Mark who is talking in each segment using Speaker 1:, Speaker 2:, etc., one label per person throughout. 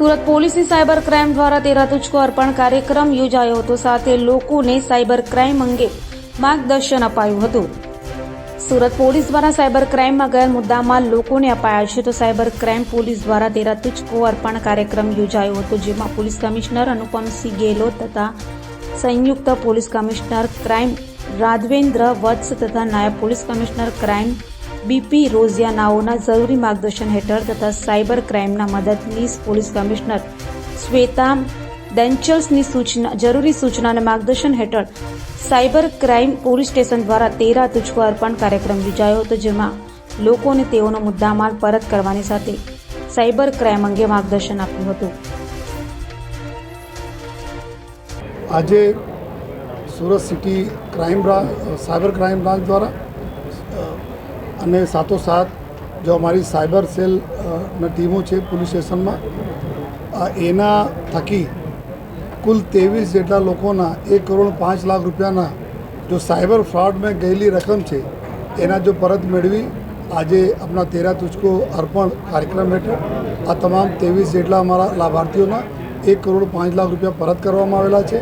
Speaker 1: સુરત પોલીસની cyber crime દ્વારા તેરા તુચકો અર્પણ કાર્યક્રમ યોજાયો હતો. સાથે લોકોને સાયબર ક્રાઇમ અંગે માર્ગદર્શન અપાયું હતું. સુરત પોલીસ દ્વારા સાયબર ક્રાઇમમાં ગયેલ મુદ્દામાં લોકોને અપાયા છે. તો સાયબર ક્રાઇમ પોલીસ દ્વારા તેરા તુચકો અર્પણ કાર્યક્રમ યોજાયો હતો, જેમાં પોલીસ કમિશનર અનુપમસિંહ ગેહલોત તથા સંયુક્ત police commissioner crime Raghvendra Vats તથા નાયબ પોલીસ કમિશનર ક્રાઇમ બીપી રોઝિયાનાઓના જરૂરી માર્ગદર્શન હેઠળ તથા સાયબર ક્રાઇમના મદદનીશ પોલીસ કમિશનર શ્વેતા ડેન્ચર્સની સૂચના જરૂરી સૂચના માર્ગદર્શન હેઠળ સાયબર ક્રાઇમ પોલીસ સ્ટેશન દ્વારા તેરા તુચકો અર્પણ કાર્યક્રમ યોજાયો હતો, જેમાં લોકોને તેઓનો મુદ્દામાલ પરત કરવાની સાથે સાયબર ક્રાઇમ અંગે માર્ગદર્શન આપ્યું હતું.
Speaker 2: આજે Surat city crime cyber crime branch દ્વારા અને સાથોસાથ જો અમારી સાયબર સેલ ના ટીમો છે પોલીસ સ્ટેશનમાં એના થકી કુલ ત્રેવીસ જેટલા લોકોના એક કરોડ પાંચ લાખ રૂપિયાના જો સાયબર ફ્રોડમાં ગયેલી રકમ છે, એના જો પરત મેળવી, આજે આપણા તેરા તુચકો અર્પણ કાર્યક્રમ હેઠળ, આ તમામ ત્રેવીસ જેટલા અમારા લાભાર્થીઓના એક કરોડ પાંચ લાખ રૂપિયા પરત કરવામાં આવેલા છે.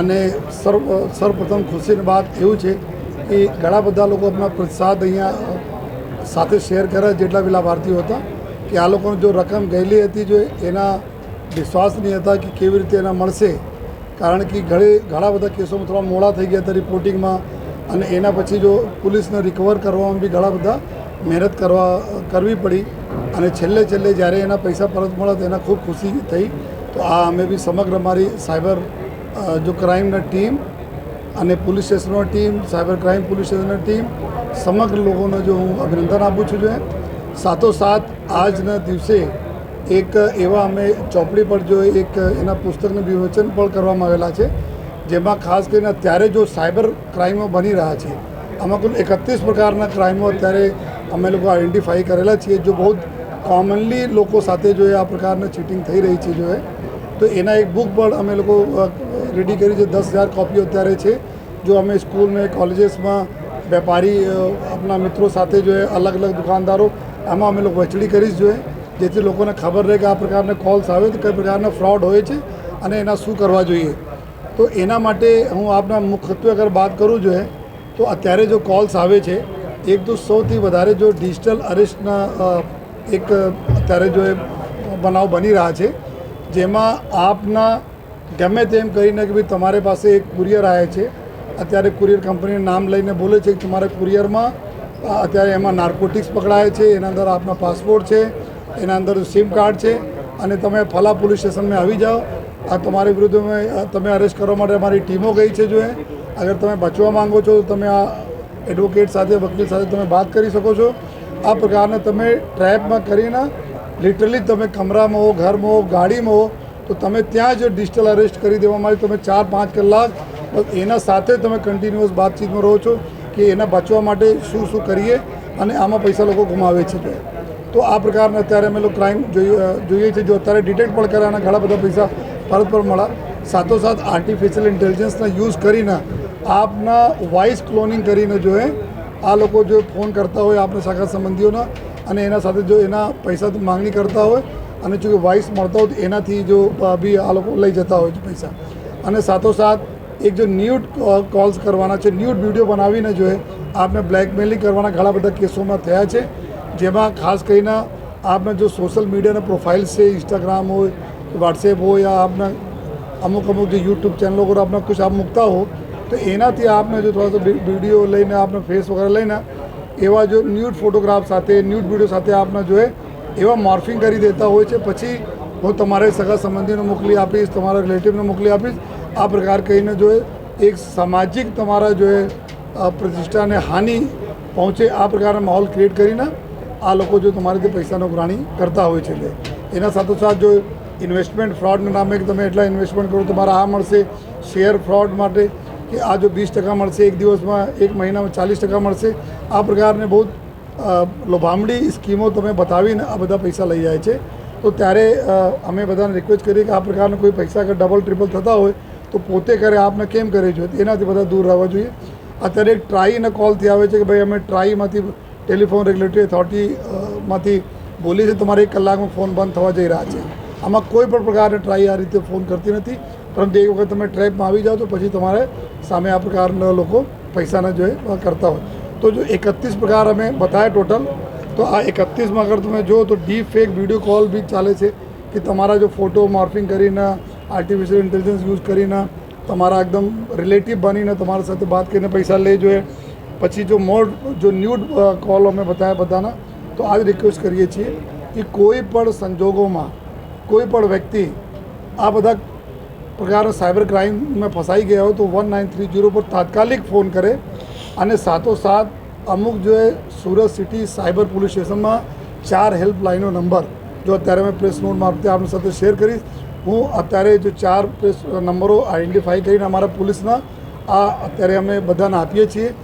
Speaker 2: અને સર્વ સર્વપ્રથમ ખુશીની વાત એવું છે કે ઘણા બધા લોકો આપણા પ્રસાદ અહીંયા સાથે શેર કર્યા જેટલા બી લાભાર્થીઓ હતા કે આ લોકોને જો રકમ ગયેલી હતી જો એના વિશ્વાસ નહીં હતા કે કેવી રીતે એના મળશે. કારણ કે ઘણી, ઘણા બધા કેસોમાં થોડા મોડા થઈ ગયા હતા રિપોર્ટિંગમાં અને એના પછી જો પોલીસને રિકવર કરવામાં બી ઘણા બધા મહેનત કરવા, કરવી પડી અને છેલ્લે છેલ્લે જ્યારે એના પૈસા પરત મળ્યા તો એના ખૂબ ખુશી થઈ. તો આ અમે બી સમગ્ર અમારી સાયબર જો ક્રાઇમના ટીમ અને પોલીસ સ્ટેશનનો ટીમ, સાયબર ક્રાઇમ પોલીસ સ્ટેશનની ટીમ, સમગ્ર લોકોને જો હું અભિનંદન આપું છું જોઈએ સાથોસાથ આજના દિવસે એક એવા અમે ચોપડી પર જો એક એના પુસ્તકનું વિમોચન પણ કરવામાં આવેલા છે, જેમાં ખાસ કરીને અત્યારે જો સાયબર ક્રાઇમો બની રહ્યા છે, આમાં કુલ એકત્રીસ પ્રકારના ક્રાઇમો અત્યારે અમે લોકો આઈડેન્ટિફાઈ કરેલા છીએ, જો બહુ કોમનલી લોકો સાથે જો આ પ્રકારના ચીટિંગ થઈ રહી છે જો તો એના એક બુક પણ અમે લોકો રેડી કરી છે, દસ હજાર કોપીઓ અત્યારે છે. જો અમે સ્કૂલમાં કોલેજીસમાં વેપારી આપણા મિત્રો સાથે જો અલગ અલગ દુકાનદારો એમાં અમે લોકો વહેંચણી કરીશ જોઈએ જેથી લોકોને ખબર રહે કે આ પ્રકારના કોલ્સ આવે તો કઈ પ્રકારના ફ્રોડ હોય છે અને એના શું કરવા જોઈએ. તો એના માટે હું આપના મુખ્યત્વે અગર વાત કરું જોઈએ તો અત્યારે જો કોલ્સ આવે છે, એક તો સૌથી વધારે જો ડિજિટલ અરેસ્ટના એક અત્યારે જો એ બનાવ બની રહ્યા છે, જેમાં આપના ગમે તેમ કરીને કે ભાઈ તમારી પાસે એક કુરિયર આવે છે, અત્યારે કુરિયર કંપનીનું નામ લઈને બોલે છે કે તમારા કુરિયરમાં અત્યારે એમાં નાર્કોટિક્સ પકડાય છે, એના અંદર આપના પાસપોર્ટ છે, એના અંદર સિમ કાર્ડ છે, અને તમે ફલા પોલીસ સ્ટેશનમાં આવી જાઓ, આ તમારી વિરુદ્ધ તમે અરેસ્ટ કરવા માટે અમારી ટીમો ગઈ છે જો અગર તમે બચવા માંગો છો તો તમે આ એડવોકેટ સાથે, વકીલ સાથે તમે વાત કરી શકો છો. આ પ્રકારના તમે ટ્રેપમાં કરીને લિટરલી તમે કમરામાં હો, ઘરમાં હો, ગાડીમાં હો તો તમે ત્યાં જ ડિજિટલ અરેસ્ટ કરી દેવામાં આવ્યું તમે ચાર, પાંચ કલાક એના સાથે તમે કન્ટિન્યુઅસ બાતચીતમાં રહો છો કે એના બચવા માટે શું શું કરીએ અને આમાં પૈસા લોકો ગુમાવે છે જો. તો આ પ્રકારના અત્યારે અમે લોકો ક્રાઇમ જોઈએ જોઈએ છે જો અત્યારે ડિટેક્ટ પણ કર્યા અને ઘણા બધા પૈસા પરત પણ મળ્યા. સાથોસાથ આર્ટિફિશિયલ ઇન્ટેલિજન્સના યુઝ કરીને આપના વોઇસ ક્લોનિંગ કરીને જો એ આ લોકો જો ફોન કરતા હોય આપણે સગા સંબંધીઓના અને એના સાથે જો એના પૈસા માંગણી કરતા હોય અને જો વાઇસ મળતા હોય તો એનાથી જો બી આ લોકો લઈ જતા હોય છે પૈસા. અને સાથોસાથ એક જો ન્યૂડ કોલ્સ કરવાના છે, ન્યૂડ વીડિયો બનાવીને જો આપને બ્લેકમેલિંગ કરવાના ઘણા બધા કેસોમાં થયા છે. જેમાં ખાસ કરીને આપને જો સોશિયલ મીડિયાના પ્રોફાઇલ્સ છે ઇન્સ્ટાગ્રામ હોય વોટ્સએપ હોય યા આપના અમુક અમુક જે યુટ્યુબ ચેનલો પર આપને કુછ આપ મૂકતા હો, તો એનાથી આપને જો થોડા વીડિયો લઈને આપને ફેસ વગેરે લઈને એવા જો ન્યૂડ ફોટોગ્રાફ સાથે, ન્યૂડ વીડિયો સાથે આપને જોઈએ એવા મોર્ફિંગ કરી દેતા હોય છે. પછી હું તમારે સગા સંબંધીને મોકલી આપીશ, તમારા રિલેટિવને મોકલી આપીશ. આ પ્રકાર કહીને જો એક સામાજિક તમારા જો પ્રતિષ્ઠાને હાનિ પહોંચે, આ પ્રકારના માહોલ ક્રિએટ કરીને આ લોકો જો તમારાથી પૈસાનો ઉઘરાણી કરતા હોય છે. એના સાથોસાથ જો ઇન્વેસ્ટમેન્ટ ફ્રોડના નામે તમે એટલા ઇન્વેસ્ટમેન્ટ કરો, તમારા આ મળશે શેર ફ્રોડ માટે કે આ જો વીસ ટકા મળશે, એક દિવસમાં, એક મહિનામાં ચાલીસ ટકા મળશે. આ પ્રકારને બહુ અ, લોભામણી સ્કીમો તમે બતાવીને આ બધા પૈસા લઈ જાય છે. તો ત્યારે અમે બધાને રિક્વેસ્ટ કરીએ કે આ પ્રકારના કોઈ પૈસા અગર ડબલ ટ્રિપલ થતા હોય તો પોતે કરે આપને કેમ કરે છે? એનાથી બધા દૂર રહેવા જોઈએ. અત્યારે એક ટ્રાઈના કોલથી આવે છે કે ભાઈ અમે ટ્રાઈમાંથી ટેલિફોન રેગ્યુલેટરી અથોરિટી બોલી છીએ તમારે એક કલાકમાં ફોન બંધ થવા જઈ રહ્યા છે. આમાં કોઈ પણ પ્રકારની ટ્રાય આ રીતે ફોન કરતી નથી. પરંતુ એક વખત તમે ટ્રેપમાં આવી જાઓ તો પછી તમારે સામે આ પ્રકારના લોકો પૈસાના જોઈએ કરતા હોય. તો જો એકત્રીસ પ્રકાર અમે બતાવ્યા ટોટલ તો આ એકત્રીસમાં અગર તમે જુઓ તો ડી ફેક વીડિયો કોલ બી ચાલે છે કે તમારા જો ફોટો મોર્ફિંગ કરીને આર્ટિફિશિયલ ઇન્ટેલિજન્સ યુઝ કરીને તમારા એકદમ રિલેટિવ બનીને તમારા સાથે વાત કરીને પૈસા લઈ જોઈએ પછી જો મોર જો ન્યૂડ કોલ અમે બતાવ્યા બધાના તો આ જ રિક્વેસ્ટ કરીએ છીએ કે કોઈ પણ સંજોગોમાં કોઈ પણ વ્યક્તિ આ બધા પ્રકારના સાયબર ક્રાઇમમાં ફસાઈ ગયા હોય તો વન નાઇન થ્રી જીરો પર તાત્કાલિક ફોન કરે અને સાથોસાથ અમુક જો સુરત સિટી સાયબર પોલીસ સ્ટેશનમાં ચાર હેલ્પલાઇનનો નંબર, જો અત્યારે મેં પ્રેસ નોટ મારફતે આપણી સાથે શેર કરીશ, હું અત્યારે જો ચાર પ્રેસ નંબરો આઈડેન્ટિફાઈ કરીને અમારા પોલીસના આ અત્યારે અમે બધાને આપીએ છીએ.